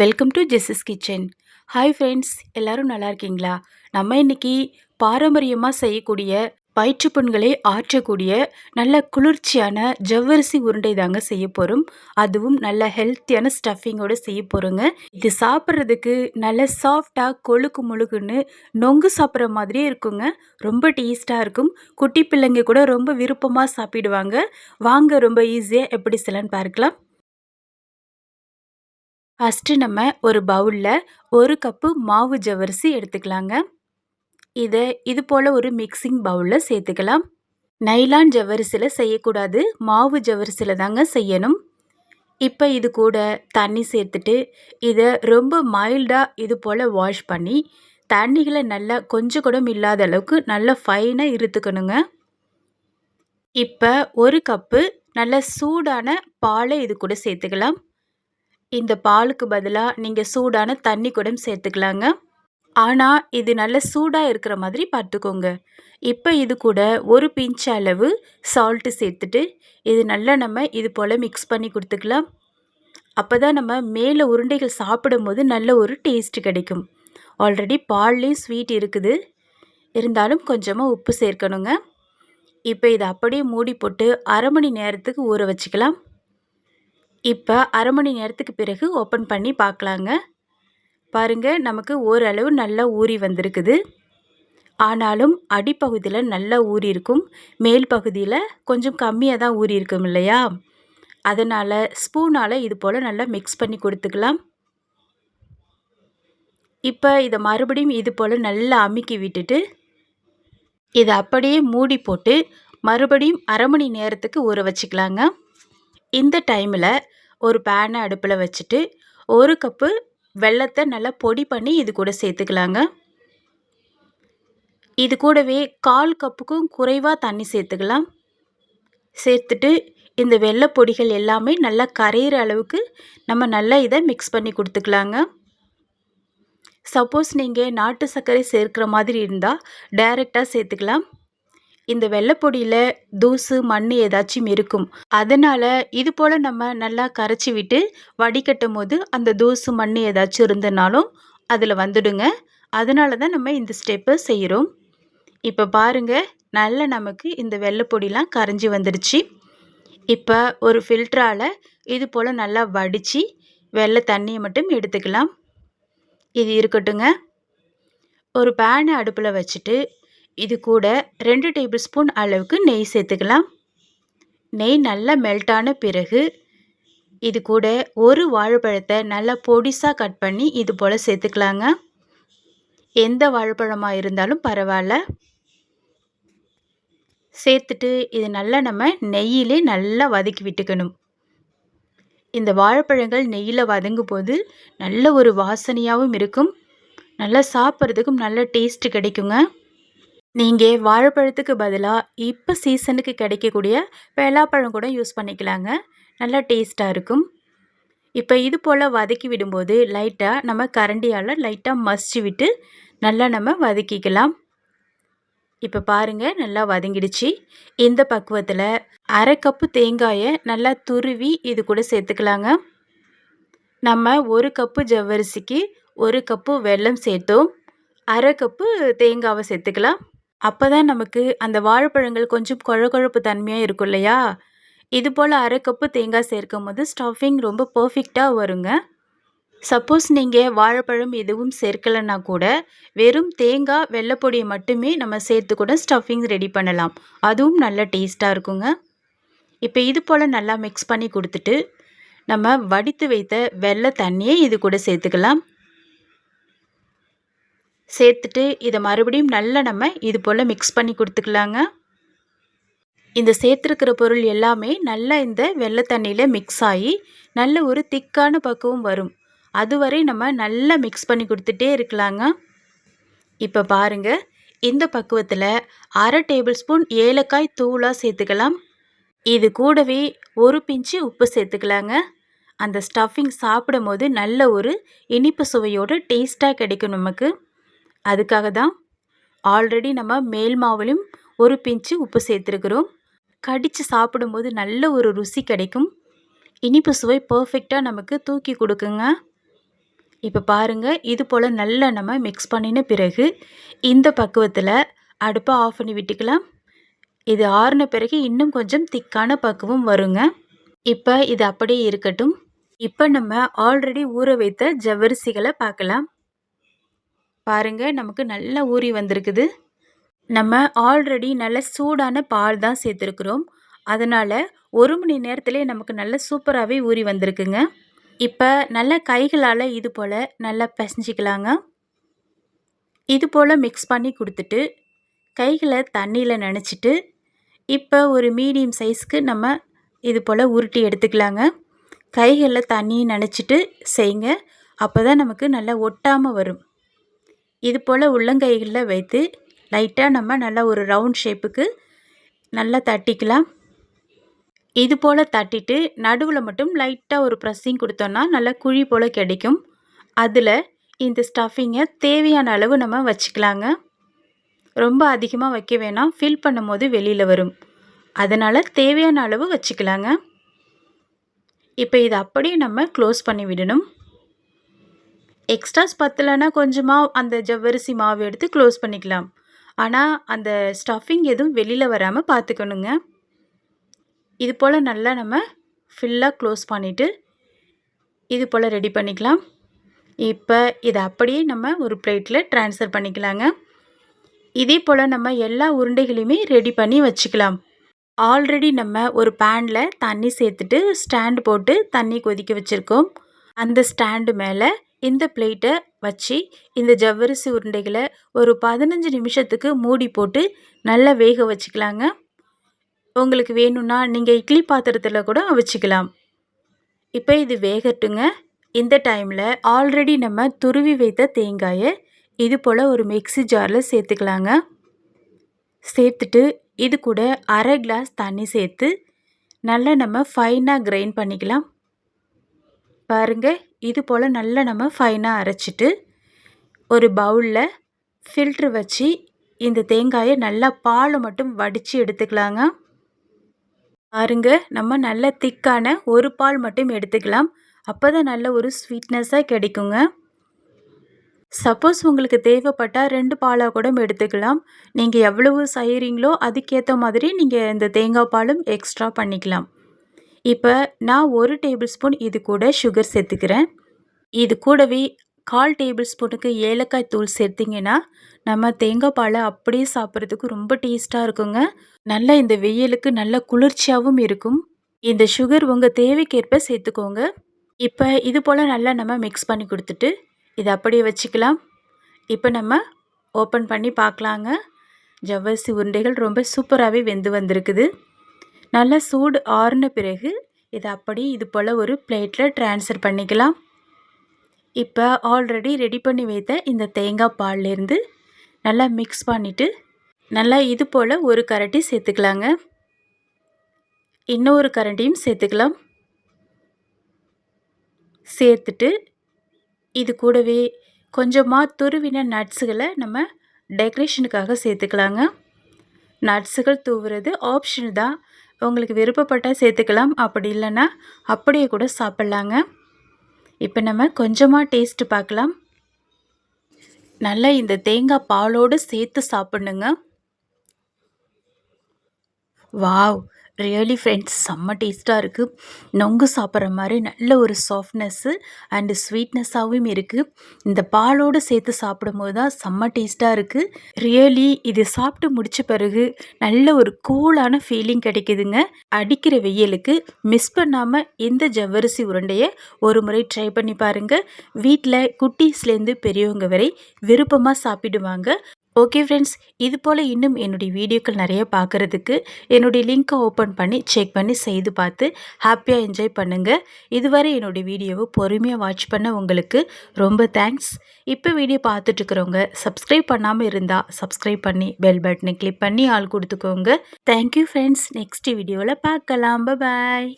Welcome to ஜெஸ்ஸஸ் kitchen hi friends எல்லாரும் நல்லா இருக்கீங்களா? நம்ம இன்னைக்கு பாரம்பரியமாக செய்யக்கூடிய வயிற்றுப்புண்களை ஆற்றக்கூடிய நல்ல குளிர்ச்சியான ஜவ்வரிசி உருண்டை தாங்க செய்ய போகிறோம் அதுவும் நல்ல ஹெல்த்தியான ஸ்டஃபிங்கோடு செய்ய போகிறோங்க இது சாப்பிட்றதுக்கு நல்ல சாஃப்டாக கொழுக்கு முழுக்குன்னு நொங்கு சாப்பிட்ற மாதிரியே இருக்குங்க. ரொம்ப டேஸ்ட்டாக இருக்கும். குட்டி பிள்ளைங்க கூட ரொம்ப விருப்பமாக சாப்பிடுவாங்க. வாங்க ரொம்ப ஈஸியாக எப்படி செய்யலான்னு பார்க்கலாம். ஃபஸ்ட்டு நம்ம ஒரு பவுலில் ஒரு கப்பு மாவு ஜவரிசி எடுத்துக்கலாங்க. இதை இது போல் ஒரு மிக்சிங் பவுலில் சேர்த்துக்கலாம். நைலான் ஜவரிசியில் செய்யக்கூடாது. மாவு ஜவரிசியில் தாங்க செய்யணும். இப்போ இது கூட தண்ணி சேர்த்துட்டு இதை ரொம்ப மைல்டாக இது போல் வாஷ் பண்ணி தண்ணிகளை நல்லா கொஞ்சம் கூட இல்லாத அளவுக்கு நல்லா ஃபைனாக இருத்துக்கணுங்க. இப்போ ஒரு கப்பு நல்ல சூடான பாலை இது கூட சேர்த்துக்கலாம். இந்த பாலுக்கு பதிலாக நீங்கள் சூடான தண்ணி கூட சேர்த்துக்கலாங்க. ஆனால் இது நல்ல சூடாக இருக்கிற மாதிரி பார்த்துக்கோங்க. இப்போ இது கூட ஒரு பிஞ்ச் அளவு சால்ட்டு சேர்த்துட்டு இது நல்லா நம்ம இது போல் மிக்ஸ் பண்ணி கொடுத்துக்கலாம். அப்போ தான் நம்ம மேலே உருண்டைகள் சாப்பிடும் போது நல்ல ஒரு டேஸ்ட் கிடைக்கும். ஆல்ரெடி பால்லேயும் ஸ்வீட் இருக்குது. இருந்தாலும் கொஞ்சமாக உப்பு சேர்க்கணுங்க. இப்போ இதை அப்படியே மூடி போட்டு அரை மணி நேரத்துக்கு ஊற வச்சுக்கலாம். இப்போ அரை மணி நேரத்துக்கு பிறகு ஓப்பன் பண்ணி பார்க்கலாங்க பாருங்கள் நமக்கு ஓரளவு நல்லா ஊறி வந்திருக்குது. ஆனாலும் அடிப்பகுதியில் நல்லா ஊறி இருக்கும். மேல் பகுதியில் கொஞ்சம் கம்மியாக தான் ஊறி இருக்கும் இல்லையா? அதனால் ஸ்பூனால் இது போல் நல்லா மிக்ஸ் பண்ணி கொடுத்துக்கலாம். இப்போ இதை மறுபடியும் இது போல் நல்லா அமுக்கி விட்டுட்டு இதை அப்படியே மூடி போட்டு மறுபடியும் அரை மணி நேரத்துக்கு ஊற வச்சுக்கலாங்க. இந்த டைமில் ஒரு பேனை அடுப்பில் வச்சுட்டு ஒரு கப்பு வெள்ளத்தை நல்லா பொடி பண்ணி இது கூட சேர்த்துக்கலாங்க. இது கூடவே கால் கப்புக்கும் குறைவாக தண்ணி சேர்த்துக்கலாம். சேர்த்துட்டு இந்த வெள்ளை பொடிகள் எல்லாமே நல்லா கரையிற அளவுக்கு நம்ம நல்லா இதை மிக்ஸ் பண்ணி கொடுத்துக்கலாங்க. சப்போஸ் நீங்கள் நாட்டு சர்க்கரை சேர்க்குற மாதிரி இருந்தால் டைரெக்டாக சேர்த்துக்கலாம். இந்த வெள்ளைப்பொடியில் தூசு மண் ஏதாச்சும் இருக்கும். அதனால் இது போல் நம்ம நல்லா கரைச்சி விட்டு வடிகட்டும் போது அந்த தூசு மண் ஏதாச்சும் இருந்தனாலும் அதில் வந்துடுங்க. அதனால தான் நம்ம இந்த ஸ்டெப்பை செய்கிறோம் இப்போ பாருங்கள் நல்ல நமக்கு இந்த வெள்ளைப்பொடிலாம் கரைஞ்சி வந்துடுச்சு இப்போ ஒரு ஃபில்டரால் இது போல் நல்லா வடித்து வெள்ளை தண்ணியை மட்டும் எடுத்துக்கலாம். இது இருக்கட்டுங்க. ஒரு பேனை அடுப்பில் வச்சுட்டு இது கூட ரெண்டு டேபிள் ஸ்பூன் அளவுக்கு நெய் சேர்த்துக்கலாம். நெய் நல்லா மெல்ட்டான பிறகு இது கூட ஒரு வாழைப்பழத்தை நல்லா பொடிசாக கட் பண்ணி இது போல் சேர்த்துக்கலாங்க. எந்த வாழைப்பழமாக இருந்தாலும் பரவாயில்ல. சேர்த்துட்டு இது நல்லா நம்ம நெய்யிலே நல்லா வதக்கி விட்டுக்கணும். இந்த வாழைப்பழங்கள் நெய்யில் வதங்கும் போது நல்ல ஒரு வாசனையாகவும் இருக்கும். நல்லா சாப்பிட்றதுக்கும் நல்ல டேஸ்ட்டு கிடைக்குங்க. நீங்கள் வாழைப்பழத்துக்கு பதிலாக இப்போ சீசனுக்கு கிடைக்கக்கூடிய பலாப்பழம் கூட யூஸ் பண்ணிக்கலாங்க. நல்லா டேஸ்ட்டாக இருக்கும். இப்போ இது போல் வதக்கி விடும்போது லைட்டாக நம்ம கரண்டியால் லைட்டாக மசிச்சு விட்டு நல்லா நம்ம வதக்கிக்கலாம். இப்போ பாருங்கள் நல்லா வதங்கிடுச்சு. இந்த பக்குவத்தில் அரை கப்பு தேங்காயை நல்லா துருவி இது கூட சேர்த்துக்கலாங்க. நம்ம ஒரு கப்பு ஜவ்வரிசிக்கு ஒரு கப்பு வெல்லம் சேர்த்தோம். அரை கப்பு தேங்காவை சேர்த்துக்கலாம். அப்போ தான் நமக்கு அந்த வாழைப்பழங்கள் கொஞ்சம் குழகொழப்பு தன்மையாக இருக்கும் இல்லையா? இது போல் அரை கப்பு தேங்காய் சேர்க்கும் போது ஸ்டஃபிங் ரொம்ப பர்ஃபெக்டாக வருங்க. சப்போஸ் நீங்கள் வாழைப்பழம் எதுவும் சேர்க்கலைன்னா கூட வெறும் தேங்காய் வெள்ளைப்பொடியை மட்டுமே நம்ம சேர்த்து கூட ஸ்டஃபிங் ரெடி பண்ணலாம். அதுவும் நல்ல டேஸ்ட்டாக இருக்குங்க. இப்போ இது போல் நல்லா மிக்ஸ் பண்ணி கொடுத்துட்டு நம்ம வடித்து வைத்த வெள்ளை தண்ணியை இது கூட சேர்த்துக்கலாம். சேர்த்துட்டு இதை மறுபடியும் நல்லா நம்ம இது போல் மிக்ஸ் பண்ணி கொடுத்துக்கலாங்க. இந்த சேர்த்துருக்கிற பொருள் எல்லாமே நல்லா இந்த வெள்ளை தண்ணியில் மிக்ஸ் ஆகி நல்ல ஒரு திக்கான பக்குவம் வரும். அதுவரை நம்ம நல்லா மிக்ஸ் பண்ணி கொடுத்துட்டே இருக்கலாங்க. இப்போ பாருங்கள் இந்த பக்குவத்தில் அரை டேபிள் ஸ்பூன் ஏலக்காய் தூளாக சேர்த்துக்கலாம். இது கூடவே ஒரு பிஞ்சு உப்பு சேர்த்துக்கலாங்க. அந்த ஸ்டஃபிங் சாப்பிடும் போது நல்ல ஒரு இனிப்பு சுவையோடு டேஸ்ட்டாக கிடைக்கும் நமக்கு. அதுக்காக தான் ஆல்ரெடி நம்ம மேல் மாவுலையும் ஒரு பிஞ்சு உப்பு சேர்த்துருக்குறோம். கடித்து சாப்பிடும்போது நல்ல ஒரு ருசி கிடைக்கும். இனிப்பு சுவை பர்ஃபெக்டாக நமக்கு தூக்கி கொடுக்குங்க. இப்போ பாருங்கள் இது போல் நல்லா நம்ம மிக்ஸ் பண்ணின பிறகு இந்த பக்குவத்தில் அடுப்பை ஆஃப் பண்ணி விட்டுக்கலாம். இது ஆறின பிறகு இன்னும் கொஞ்சம் திக்கான பக்குவம் வருங்க. இப்போ இது அப்படியே இருக்கட்டும். இப்போ நம்ம ஆல்ரெடி ஊற வைத்த ஜவ்வரிசிகளை பார்க்கலாம். பாருங்கள் நமக்கு நல்லா ஊறி வந்திருக்குது. நம்ம ஆல்ரெடி நல்ல சூடான பால் தான் சேர்த்துருக்குறோம். அதனால் ஒரு மணி நேரத்திலே நமக்கு நல்ல சூப்பராகவே ஊறி வந்திருக்குங்க. இப்போ நல்ல கைகளால் இது போல் நல்லா பிசைஞ்சிக்கலாங்க. இது போல் மிக்ஸ் பண்ணி கொடுத்துட்டு கைகளை தண்ணியில் நினச்சிட்டு இப்போ ஒரு மீடியம் சைஸ்க்கு நம்ம இது போல் உருட்டி எடுத்துக்கலாங்க. கைகளில் தண்ணி நனைச்சிட்டு செய்யுங்க. அப்போ தான் நமக்கு நல்லா ஒட்டாமல் வரும். இது போல் உள்ளங்கைகளில் வைத்து லைட்டாக நம்ம நல்லா ஒரு ரவுண்ட் ஷேப்புக்கு நல்லா தட்டிக்கலாம். இது போல் தட்டிட்டு நடுவில் மட்டும் லைட்டாக ஒரு ப்ரெஸ்ஸிங் கொடுத்தோன்னா நல்லா குழி போல் கிடைக்கும். அதில் இந்த ஸ்டஃபிங்கை தேவையான அளவு நம்ம வச்சுக்கலாங்க. ரொம்ப அதிகமாக வைக்க வேணாம். ஃபில் பண்ணும் போது வெளியில் வரும். அதனால் தேவையான அளவு வச்சுக்கலாங்க. இப்போ இதை அப்படியே நம்ம க்ளோஸ் பண்ணி விடணும். எக்ஸ்ட்ராஸ் பத்தலைன்னா கொஞ்சமாக அந்த ஜவ்வரிசி மாவு எடுத்து க்ளோஸ் பண்ணிக்கலாம். ஆனால் அந்த ஸ்டஃபிங் எதுவும் வெளியில் வராமல் பார்த்துக்கணுங்க இது போல் நல்லா நம்ம ஃபுல்லாக க்ளோஸ் பண்ணிவிட்டு இது போல் ரெடி பண்ணிக்கலாம். இப்போ இதை அப்படியே நம்ம ஒரு பிளேட்டில் ட்ரான்ஸ்ஃபர் பண்ணிக்கலாங்க. இதே போல் நம்ம எல்லா உருண்டைகளையுமே ரெடி பண்ணி வச்சுக்கலாம். ஆல்ரெடி நம்ம ஒரு பேனில் தண்ணி சேர்த்துட்டு ஸ்டாண்டு போட்டு தண்ணி கொதிக்க வச்சுருக்கோம். அந்த ஸ்டாண்டு மேலே இந்த பிளேட்டை வச்சு இந்த ஜவ்வரிசி உருண்டைகளை ஒரு பதினஞ்சு நிமிஷத்துக்கு மூடி போட்டு நல்லா வேக வச்சுக்கலாங்க. உங்களுக்கு வேணும்னா நீங்கள் இட்லி பாத்திரத்தில் கூட வச்சுக்கலாம். இப்போ இது வேகட்டுங்க. இந்த டைமில் ஆல்ரெடி நம்ம துருவி வைத்த தேங்காயை இது போல் ஒரு மிக்சி ஜாரில் சேர்த்துக்கலாங்க. சேர்த்துட்டு இது கூட அரை கிளாஸ் தண்ணி சேர்த்து நல்லா நம்ம ஃபைனாக கிரைண்ட் பண்ணிக்கலாம். பாருங்கள் இது போல் நல்லா நம்ம ஃபைனாக அரைச்சிட்டு ஒரு பவுலில் ஃபில்ட்ரு வச்சு இந்த தேங்காயை நல்லா பாலை மட்டும் வடித்து எடுத்துக்கலாங்க. பாருங்க நம்ம நல்ல திக்கான ஒரு பால் மட்டும் எடுத்துக்கலாம். அப்போ தான் நல்ல ஒரு ஸ்வீட்னஸாக கிடைக்குங்க. சப்போஸ் உங்களுக்கு தேவைப்பட்டால் ரெண்டு பாலாக கூட எடுத்துக்கலாம். நீங்கள் எவ்வளவு செய்கிறீங்களோ அதுக்கேற்ற மாதிரி நீங்கள் இந்த தேங்காய் பாலும் எக்ஸ்ட்ரா பண்ணிக்கலாம். இப்போ நான் ஒரு டேபிள் ஸ்பூன் இது கூட சுகர் சேர்த்துக்கிறேன். இது கூடவே கால் டேபிள் ஸ்பூனுக்கு ஏலக்காய் தூள் சேர்த்திங்கன்னா நம்ம தேங்காய் பாலை அப்படியே சாப்பிட்றதுக்கு ரொம்ப டேஸ்ட்டாக இருக்குங்க. நல்லா இந்த வெயிலுக்கு நல்ல குளிர்ச்சியாகவும் இருக்கும். இந்த சுகர் உங்கள் தேவைக்கேற்ப சேர்த்துக்கோங்க. இப்போ இது போல் நல்லா நம்ம மிக்ஸ் பண்ணி கொடுத்துட்டு இதை அப்படியே வச்சுக்கலாம். இப்போ நம்ம ஓப்பன் பண்ணி பார்க்கலாங்க. ஜவ்வரிசி உருண்டைகள் ரொம்ப சூப்பராகவே வெந்து வந்திருக்குது. நல்லா சூடு ஆறுன பிறகு இதை அப்படியே இது போல் ஒரு பிளேட்டில் ட்ரான்ஸ்ஃபர் பண்ணிக்கலாம். இப்போ ஆல்ரெடி ரெடி பண்ணி வைத்த இந்த தேங்காய் பால்லேருந்து நல்லா மிக்ஸ் பண்ணிவிட்டு நல்லா இது போல் ஒரு கரண்டி சேர்த்துக்கலாங்க. இன்னொரு கரண்டியும் சேர்த்துக்கலாம். சேர்த்துட்டு இது கூடவே கொஞ்சமாக துருவின நட்ஸுகளை நம்ம டெக்கரேஷனுக்காக சேர்த்துக்கலாங்க. நட்ஸுகள் தூவுறது ஆப்ஷன் தான். உங்களுக்கு விருப்பப்பட்டால் சேர்த்துக்கலாம் அப்படி இல்லைன்னா அப்படியே கூட சாப்பிட்லாங்க. இப்போ நம்ம கொஞ்சமாக டேஸ்ட்டு பார்க்கலாம். நல்லா இந்த தேங்காய் பாலோடு சேர்த்து சாப்பிட்ணுங்க. வாவ் ரியலி ஃப்ரெண்ட்ஸ் செம்ம டேஸ்ட்டாக இருக்குது நொங்கு சாப்பிட்ற மாதிரி நல்ல ஒரு சாஃப்ட்னஸ்ஸு அண்டு ஸ்வீட்னஸ்ஸாகவும் இருக்குது இந்த பாலோடு சேர்த்து சாப்பிடும்போது தான் செம்ம டேஸ்ட்டாக இருக்குது ரியலி இது சாப்பிட்டு முடித்த பிறகு நல்ல ஒரு கூலான ஃபீலிங் கிடைக்குதுங்க. அடிக்கிற வெயிலுக்கு மிஸ் பண்ணாமல் இந்த ஜவ்வரிசி உருண்டையை ஒரு முறை ட்ரை பண்ணி பாருங்கள் வீட்டில் குட்டீஸ்லேருந்து பெரியவங்க வரை விருப்பமாக சாப்பிடுவாங்க. ஓகே ஃப்ரெண்ட்ஸ் இது போல் இன்னும் என்னுடைய வீடியோக்கள் நிறைய பார்க்குறதுக்கு என்னுடைய லிங்க்கை ஓப்பன் பண்ணி செக் பண்ணி செய்து பார்த்து ஹாப்பியாக என்ஜாய் பண்ணுங்கள் இதுவரை என்னுடைய வீடியோவை பொறுமையாக வாட்ச் பண்ண உங்களுக்கு ரொம்ப தேங்க்ஸ் இப்போ வீடியோ பார்த்துட்ருக்குறவங்க சப்ஸ்கிரைப் பண்ணாமல் இருந்தால் சப்ஸ்கிரைப் பண்ணி பெல் பட்டனை கிளிக் பண்ணி ஆள் கொடுத்துக்கோங்க. தேங்க்யூ ஃப்ரெண்ட்ஸ் நெக்ஸ்ட் வீடியோவில் பார்க்கலாம். பாய்